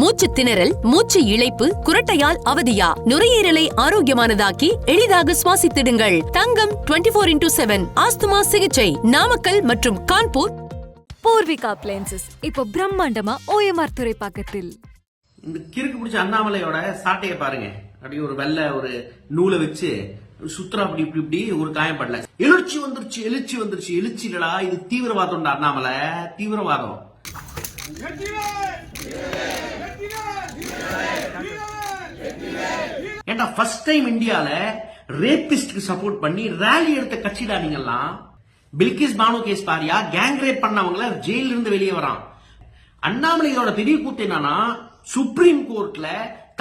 மூச்சு திணறல் மூச்சு இழைப்பு குரட்டையால் அவதியா? நுரையீரலை ஆரோக்கியமானதாக்கி எளிதாக சுவாசித்திடுங்கள். Thangam 24 four into seven asthma சிகிச்சை. நாமக்கல் மற்றும் கான்பூர். பூர்விகா அப்ளையன்சஸ் இப்போ பிரம்மாண்டமா ஓஎம்ஆர் துறைப்பாக்கத்தில். இந்த கிறுக்கு பிடிச்ச அண்ணாமலையோட சாட்டையை பாருங்க. அப்படியே ஒரு வெள்ளை ஒரு நூலை வச்சு சுத்துறா அப்படி இப்படி இப்படி ஒரு காயப்படல எழுச்சி வந்துருச்சு எழுச்சி வந்துருச்சு. எழுச்சி இல்லடா இது தீவிரவாதம்டா அண்ணாமலை. தீவிரவாதம். கேட்டா ஃபர்ஸ்ட் டைம் இந்தியால ரேபிஸ்ட்க்கு சப்போர்ட் பண்ணி ரேலி எடுத்த கட்சிடா நீங்கெல்லாம்? பில்கிஸ் பானு கேஸ் பாரியா? கேங் ரேப் பண்ணவங்கள ஜெயில இருந்து வெளியே வரான். அண்ணாமலையோட பெரிய கூத்து என்னன்னா சுப்ரீம் கோர்ட்ல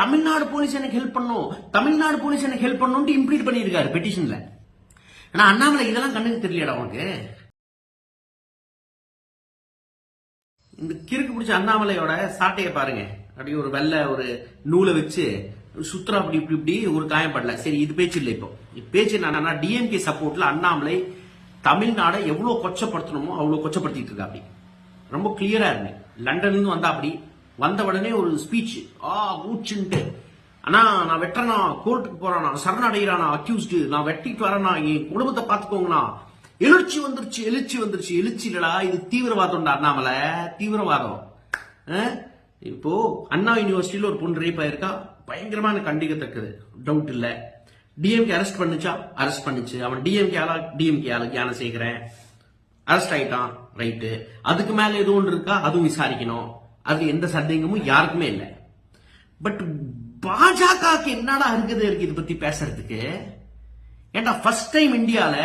தமிழ்நாடு போலீஸ் எனக்கு ஹெல்ப் பண்ணும் தமிழ்நாடு போலீஸ் எனக்கு ஹெல்ப் பண்ணும் இம்ப்ளீட் பண்ணியிருக்காரு பெட்டிஷன்ல ஆனா அண்ணாமலை இதெல்லாம் கண்ணுக்கு தெரியலடா உனக்கு? இந்த கிறுக்கு பிடிச்ச அண்ணாமலையோட சாட்டையை பாருங்க. அப்படியே ஒரு வெள்ளை ஒரு நூலை வச்சு சுத்ரா அப்படி இப்படி இப்படி ஒரு காயப்படல. சரி இது பேச்சு இல்லை இப்போ. பேச்சு என்னன்னா டிஎம்கே சப்போர்ட்ல அண்ணாமலை தமிழ்நாடை எவ்வளவு கொச்சப்படுத்தணுமோ அவ்வளவு கொச்சப்படுத்திட்டு இருக்கா அப்படி. ரொம்ப கிளியரா இருக்கு. லண்டன்ல இருந்து வந்தா அப்படி. வந்த உடனே ஒரு ஸ்பீச் ஆ ஊச்சுன்ட்டு. அண்ணா நான் வெட்டுறனா கோர்ட்டுக்கு போறானா சரணடைகிறானா அக்யூஸ்டு நான் வெட்டிட்டு வரேனா என் குடும்பத்தை பாத்துக்கோங்கண்ணா எழுச்சி வந்துருச்சு எழுச்சி வந்துருச்சு. எழுச்சி இல்லடா. இது தீவிரவாதம்டா அண்ணாமலை. தீவிரவாதம். ஆ? இப்போ அண்ணா யூனிவர்சிட்டியில ஒரு பொண்ணு ரேப் ஆயிருக்கா? பயங்கரமான கண்டிக்கத்தக்கது டவுட் இல்ல. DMK arrest பண்ணுச்சா? அரெஸ்ட் பண்ணுச்சு. அவன் டிஎம்கே ஆளா? டிஎம்கே ஆளுக்கு யானை செய்கிறேன் அரெஸ்ட் ஆயிட்டான். ரைட்டு அதுக்கு மேல எதுவும் ஒன்று இருக்கா? அதுவும் விசாரிக்கணும். அது எந்த சந்தேகமும் யாருக்குமே இல்லை. பட் பாஜகவுக்கு என்னடா இருக்குது இருக்கு இதை பத்தி பேசுறதுக்கு? ஏன்டா ஃபர்ஸ்ட் டைம் இந்தியால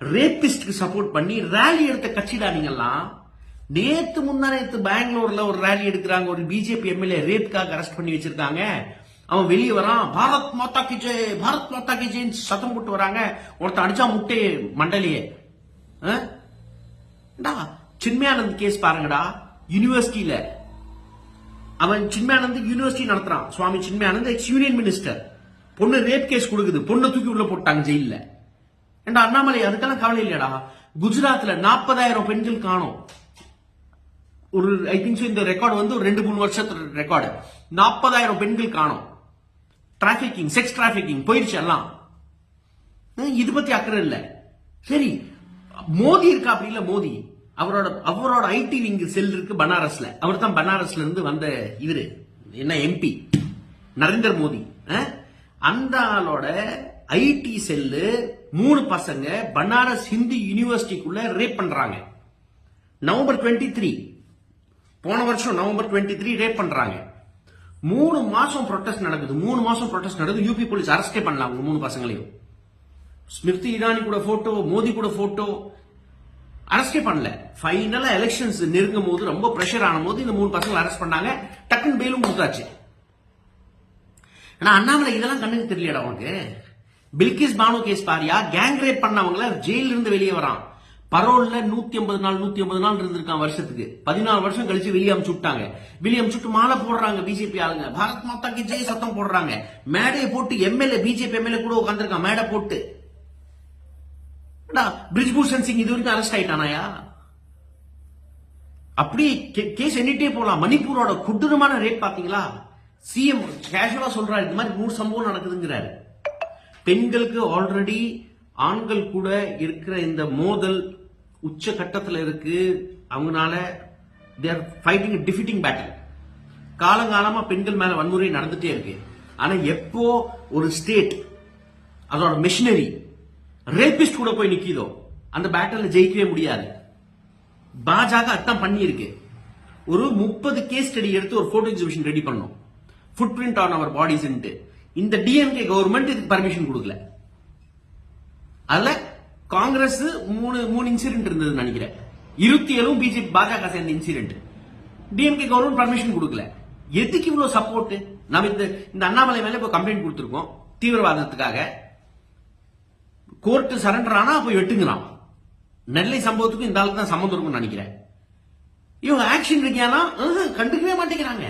ரேபிஸ்ட்க்கு சப்போர்ட் பண்ணி ரேலி எடுத்த கட்சிடா நீங்கெல்லாம்? நேத்து முந்தா நேத்து பெங்களூர்ல ஒரு ரேலி எடுக்கிறாங்க. ஒரு பிஜேபி எம்எல்ஏ ரேப்காக அரெஸ்ட் பண்ணி வச்சிருக்காங்க. அவன் வெளியே வரான். பாரத் மாதா கி ஜெய் பாரத் மாதா கி சத்தம் போட்டு வராங்க. ஒருத்தன் அடிச்சா முட்டை மண்டலியே சின்மயானந்த் கேஸ் பாருங்கடா. யூனிவர்சிட்டியில அவன் Chinmayanand university நடத்துறான். Swami Chinmayanand ex union minister பொண்ணு ரேப் கேஸ் கொடுக்குது. பொண்ணை தூக்கி உள்ள போட்டாங்க ஜெயில ஏண்டா அண்ணாமலை அதுக்கெல்லாம் கவலை இல்லையடா? குஜராத்ல நாற்பதாயிரம் பெண்கள் காணோம். ஒரு ஐ திங்க் இந்த ரெக்கார்டு வந்து ஒரு ரெண்டு மூணு வருஷத்து ரெக்கார்டு நாற்பதாயிரம் பெண்கள் காணோம். டிராபிக்கிங் செக்ஸ் டிராபிக்கிங் போயிடுச்சு எல்லாம். இது பத்தி அக்கறை இல்ல. சரி மோதி இருக்கா அப்படி இல்ல மோதி? அவரோட அவரோட ஐடி விங் செல் இருக்கு பனாரஸ்ல. அவர் தான் பனாரஸ்ல இருந்து வந்த இவரு. என்ன எம்பி நரேந்திர மோடி அந்த ஆளோட ஐடி செல்லு மூணு பசங்க பனாரஸ் ஹிந்து யூனிவர்சிட்டிக்குள்ள ரேப் பண்றாங்க. நவம்பர் டுவெண்ட்டி த்ரீ போன வருஷம் நவம்பர் டுவெண்ட்டி த்ரீ ரேப் பண்றாங்க. மூணு மாசம் ப்ரொட்டஸ்ட் நடக்குது. மூணு மாசம் ப்ரொட்டஸ்ட் நடக்குது. யூபி போலீஸ் அரெஸ்டே பண்ணலாம் அவங்க மூணு பசங்களையும். ஸ்மிருதி இரானி கூட போட்டோ மோடி கூட போட்டோ அரெஸ்டே பண்ணல. ஃபைனலா எலெக்ஷன்ஸ் நெருங்கும் போது ரொம்ப ப்ரெஷர் ஆன போது இந்த மூணு பசங்களை அரெஸ்ட் பண்ணாங்க. டக்குன்னு பெயிலும் கொடுத்தாச்சு. ஆனா அண்ணாமலை இதெல்லாம் கண்ணுக்கு தெரியலடா உனக்கு. பில்கிஸ் பானு கேஸ் பாரியா? கேங் ரேப் பண்ணவங்கள ஜெயிலிருந்து வெளியே வரான். பரோல்ல நூத்தி ஐம்பது நாள் நூத்தி ஐம்பது நாள் இருந்திருக்கான் வருஷத்துக்கு. பதினாலு வருஷம் கழிச்சு வெளியே அமுச்சு விட்டாங்க. வெளியே அமுச்சு விட்டு மாலை போடுறாங்க பிஜேபி ஆளுங்க. பாரத் மாதா கி ஜெய் சத்தம் போடுறாங்க. மேடையை போட்டு எம்எல்ஏ பிஜேபி எம்எல்ஏ கூட உட்காந்துருக்கான் மேடை போட்டு. பிரிஜ்பூஷன் சிங் இது வரைக்கும் அரெஸ்ட் ஆயிட்டானாயா? அப்படி கேஸ் எண்ணிட்டே போலாம். மணிப்பூரோட கொடூரமான ரேட் பாத்தீங்களா சிஎம் கேஷுவலா சொல்றாரு. இந்த மாதிரி நூறு சம்பவம் நடக்குதுங்கிறாரு. பெண்களுக்கு ஆல்ரெடி ஆண்கள் கூட இருக்கிற இந்த மோதல் உச்ச கட்டத்தில் இருக்கு அவங்கனால தேர் ஃபைட்டிங் டிஃபிட்டிங் பேட்டில் காலங்காலமா பெண்கள் மேல வன்முறை நடந்துட்டே இருக்கு. ஆனா எப்போ ஒரு ஸ்டேட் அதோட மிஷினரி ரேபிஸ்ட் கூட போய் நிக்கிதோ அந்த பேட்டில் ஜெயிக்கவே முடியாது. பாஜக அதான் பண்ணியிருக்கு. ஒரு முப்பது கேஸ் ஸ்டடி எடுத்து ஒரு போட்டோ எக்ஸிபிஷன் ரெடி பண்ணோம். Footprint on our bodies இந்த டிஎம்கே கவர்மெண்ட் இதுக்கு பர்மிஷன் கொடுக்கல. அதில் காங்கிரஸ் மூணு மூணு இன்சிடென்ட் இருந்ததுன்னு நினைக்கிறேன். இருபத்தி ஏழும் பிஜேபி பாஜக சேர்ந்த இன்சிடென்ட் டிஎம்கே கவர்மெண்ட் பர்மிஷன் கொடுக்கல. எதுக்கு இவ்வளவு சப்போர்ட் நம்ம இந்த இந்த அண்ணாமலை மேல இப்போ கம்ப்ளைண்ட் கொடுத்துருக்கோம் தீவிரவாதத்துக்காக. கோர்ட்டு சரண்டர் ஆனா போய் வெட்டுங்கிறான் நெல்லை சம்பவத்துக்கும் இந்த ஆளுக்கு தான் சம்மந்தம் இருக்கும்னு நினைக்கிறேன். இவங்க ஆக்ஷன் இருக்கியானா? கண்டுக்கவே மாட்டேங்கிறாங்க.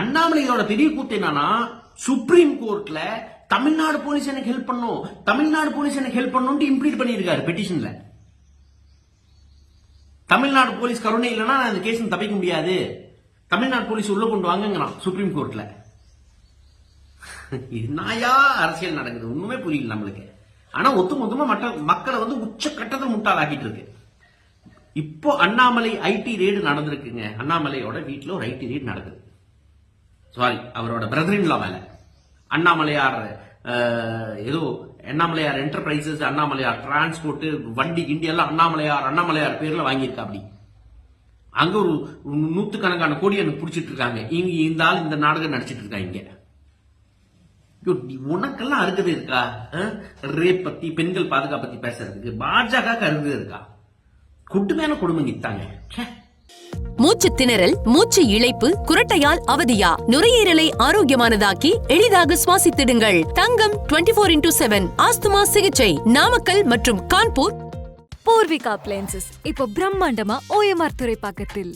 அண்ணாமலை இதோட பெரிய கூத்து என்னன்னா சுப்ரீம் கோர்ட்ல தமிழ்நாடு போலீஸ் எனக்கு ஹெல்ப் பண்ணும். தமிழ்நாடு போலீஸ் எனக்கு ஹெல்ப் பண்ணும் இம்ப்ளீட் பண்ணியிருக்காரு பெட்டிஷன்ல தமிழ்நாடு போலீஸ் கருணை இல்லைன்னா நான் இந்த கேஸ் தப்பிக்க முடியாது. தமிழ்நாடு போலீஸ் உள்ள கொண்டு வாங்கங்கிறான் சுப்ரீம் கோர்ட்ல என்னையா அரசியல் நடக்குது? ஒண்ணுமே புரியல நம்மளுக்கு. ஆனா ஒத்து மொத்தமா மற்ற மக்களை வந்து உச்ச கட்டத்தை முட்டாளாக்கிட்டு இருக்கு இப்போ அண்ணாமலை ஐடி ரேடு நடந்திருக்குங்க. அண்ணாமலையோட வீட்டில் ஒரு ஐடி ரேடு நடக்குது. சாரி அவரோட பிரதர் இன்லா அண்ணாமலையார் ஏதோ அண்ணாமலையார் என்டர்பிரைசஸ் அண்ணாமலையார் டிரான்ஸ்போர்ட் வண்டி கிண்டியெல்லாம் அண்ணாமலையார் அண்ணாமலையார் பேர்ல வாங்கியிருக்கா அப்படி அங்க ஒரு நூத்துக்கணக்கான கோடி எனக்கு பிடிச்சிட்டு இருக்காங்க இங்க இந்த ஆள் இந்த நாடகம் நடிச்சிட்டு இருக்காங்க இங்க ஐயோ, உனக்கெல்லாம் அருகதை இருக்கா? ரேப் பத்தி பெண்கள் பாதுகாப்பு பத்தி பேசுறதுக்கு பாஜக அருகதை இருக்கா? கொடுமையான கொடுமை நித்தாங்க. மூச்சு திணறல் மூச்சு இழைப்பு குரட்டையால் அவதியா? நுரையீரலை ஆரோக்கியமானதாக்கி எளிதாக சுவாசித்திடுங்கள். Thangam 24 four into seven asthma சிகிச்சை. நாமக்கல் மற்றும் கான்பூர். பூர்விகா அப்ளையன்சஸ் இப்போ பிரம்மாண்டமா ஓஎம்ஆர் துறைப்பாக்கத்தில்.